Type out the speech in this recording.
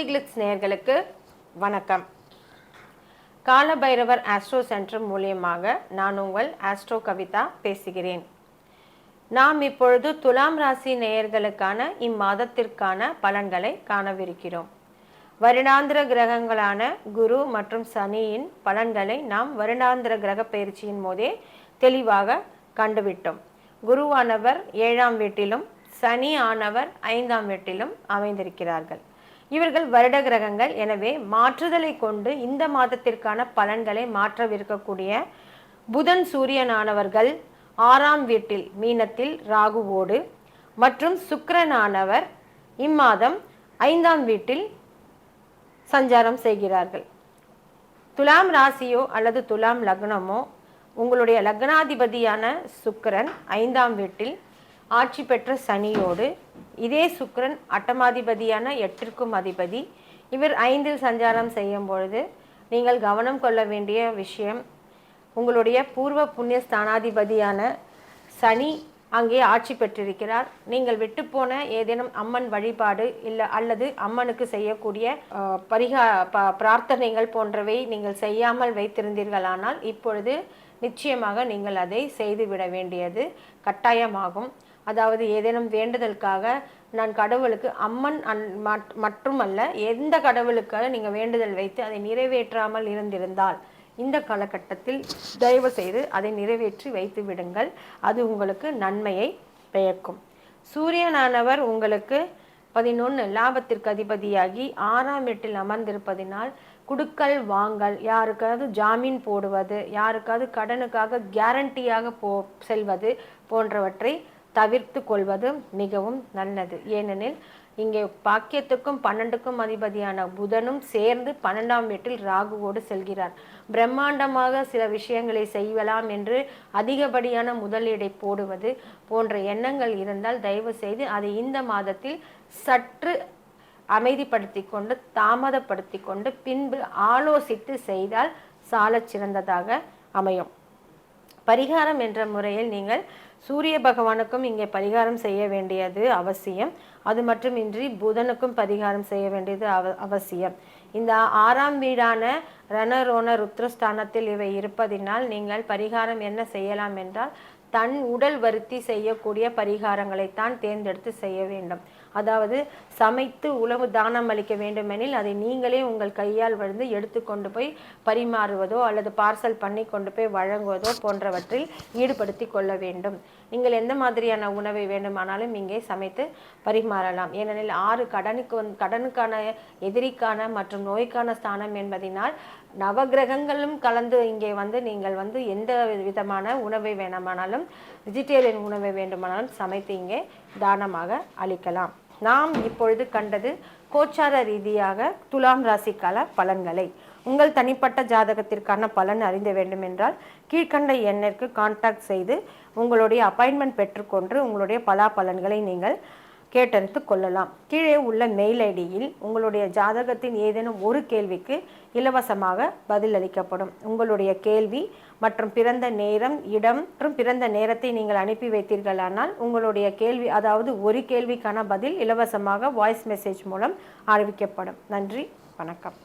பக்தி கிளிட்ஸ் நேயர்களுக்கு வணக்கம். காலபைரவர் ஆஸ்ட்ரோ சென்டர் மூலியமாக நான் உங்கள் ஆஸ்ட்ரோ கவிதா பேசுகிறேன். நாம் இப்பொழுது துலாம் ராசி நேயர்களுக்கான இம்மாதத்திற்கான பலன்களை காணவிருக்கிறோம். வருடாந்திர கிரகங்களான குரு மற்றும் சனியின் பலன்களை நாம் வருடாந்திர கிரக பயிற்சியின் போதே தெளிவாக கண்டுவிட்டோம். குருவானவர் ஏழாம் வீட்டிலும் சனி ஆனவர் ஐந்தாம் வீட்டிலும் அமைந்திருக்கிறார்கள். இவர்கள் வருட கிரகங்கள். எனவே மாற்றுதலை கொண்டு இந்த மாதத்திற்கான பலன்களை மாற்றவிருக்கக்கூடிய புதன் சூரியனானவர்கள் ஆறாம் வீட்டில் மீனத்தில் ராகுவோடு மற்றும் சுக்கரனானவர் இம்மாதம் ஐந்தாம் வீட்டில் சஞ்சாரம் செய்கிறார்கள். துலாம் ராசியோ அல்லது துலாம் லக்னமோ உங்களுடைய லக்னாதிபதியான சுக்கரன் ஐந்தாம் வீட்டில் ஆட்சி பெற்ற சனியோடு இதே சுக்கரன் அட்டமாதிபதியான எட்டிற்கும் அதிபதி. இவர் ஐந்தில் சஞ்சாரம் செய்யும் பொழுது நீங்கள் கவனம் கொள்ள வேண்டிய விஷயம் உங்களுடைய பூர்வ புண்ணிய ஸ்தானாதிபதியான சனி அங்கே ஆட்சி பெற்றிருக்கிறார். நீங்கள் விட்டுப்போன ஏதேனும் அம்மன் வழிபாடு இல்லை அல்லது அம்மனுக்கு செய்யக்கூடிய பரிகா ப பிரார்த்தனைகள் போன்றவை நீங்கள் செய்யாமல் வைத்திருந்தீர்களானால் இப்பொழுது நிச்சயமாக நீங்கள் அதை செய்துவிட வேண்டியது கட்டாயமாகும். அதாவது ஏதேனும் வேண்டுதலுக்காக நான் கடவுளுக்கு அம்மன் அன் மட்- மட்டுமல்ல எந்த கடவுளுக்காக நீங்கள் வேண்டுதல் வைத்து அதை நிறைவேற்றாமல் இருந்திருந்தால் இந்த காலகட்டத்தில் தயவு செய்து அதை நிறைவேற்றி வைத்து விடுங்கள். அது உங்களுக்கு நன்மையை பெயர்க்கும். சூரியனானவர் உங்களுக்கு பதினொன்று லாபத்திற்கு அதிபதியாகி ஆறாம் எட்டில் அமர்ந்திருப்பதினால் குடுக்கல் வாங்கல் யாருக்காவது ஜாமீன் போடுவது யாருக்காவது கடனுக்காக கேரண்டியாக போ செல்வது போன்றவற்றை தவிர்த்து கொள்வது மிகவும் நல்லது. ஏனெனில் இங்கே பாக்கியத்துக்கும் பன்னெண்டுக்கும் அதிபதியான புதனும் சேர்ந்து பன்னெண்டாம் வீட்டில் ராகுவோடு செல்கிறார். பிரம்மாண்டமாக சில விஷயங்களை செய்யலாம் என்று அதிகப்படியான முதலீடை போடுவது போன்ற எண்ணங்கள் இருந்தால் தயவு செய்து அதை இந்த மாதத்தில் சற்று அமைதிப்படுத்தி கொண்டு தாமதப்படுத்தி கொண்டு பின்பு ஆலோசித்து செய்தால் சால சிறந்ததாக அமையும். பரிகாரம் என்ற முறையில் நீங்கள் சூரிய பகவானுக்கும் இங்கே பரிகாரம் செய்ய வேண்டியது அவசியம். அது மட்டுமின்றி புதனுக்கும் பரிகாரம் செய்ய வேண்டியது அவ அவசியம். இந்த ஆறாம் வீடான ரணரோண ருத்ரஸ்தானத்தில் இவை இருப்பதினால் நீங்கள் பரிகாரம் என்ன செய்யலாம் என்றால் தன் உடல் வருத்தி செய்யக்கூடிய பரிகாரங்களைத்தான் தேர்ந்தெடுத்து செய்ய வேண்டும். அதாவது சமைத்து உணவு தானம் அளிக்க வேண்டுமெனில் அதை நீங்களே உங்கள் கையால் வந்து எடுத்துக்கொண்டு போய் பரிமாறுவதோ அல்லது பார்சல் பண்ணி கொண்டு போய் வழங்குவதோ போன்றவற்றில் ஈடுபடுத்தி கொள்ள வேண்டும். நீங்கள் எந்த மாதிரியான உணவை வேண்டுமானாலும் இங்கே சமைத்து பரிமாறலாம். ஏனெனில் ஆறு கடனுக்கு வந் கடனுக்கான எதிரிக்கான மற்றும் நோய்க்கான ஸ்தானம் என்பதினால் நவகிரகங்களும் கலந்து இங்கே வந்து நீங்கள் வந்து எந்த விதமான உணவை வேணுமானாலும் வெஜிடேரியன் உணவை வேண்டுமானாலும் சமைத்து இங்கே தானமாக அளிக்கலாம். நாம் இப்பொழுது கண்டது கோச்சார ரீதியாக துலாம் ராசிக்கால பலன்களை. உங்கள் தனிப்பட்ட ஜாதகத்திற்கான பலன் அறிந்த வேண்டுமென்றால் கீழ்கண்ட கீழ்க்கண்ட எண்ணிற்கு கான்டாக்ட் செய்து உங்களுடைய அப்பாயின்மெண்ட் பெற்றுக்கொண்டு உங்களுடைய பலா பலன்களை நீங்கள் கேட்டறிந்து கொள்ளலாம். கீழே உள்ள மெயில் ஐடியில் உங்களுடைய ஜாதகத்தின் ஏதேனும் ஒரு கேள்விக்கு இலவசமாக பதிலளிக்கப்படும். உங்களுடைய கேள்வி மற்றும் பிறந்த நேரம் இடம் மற்றும் பிறந்த நேரத்தை நீங்கள் அனுப்பி வைத்தீர்களானால் உங்களுடைய கேள்வி அதாவது ஒரு கேள்விக்கான பதில் இலவசமாக வாய்ஸ் மெசேஜ் மூலம் அறிவிக்கப்படும். நன்றி வணக்கம்.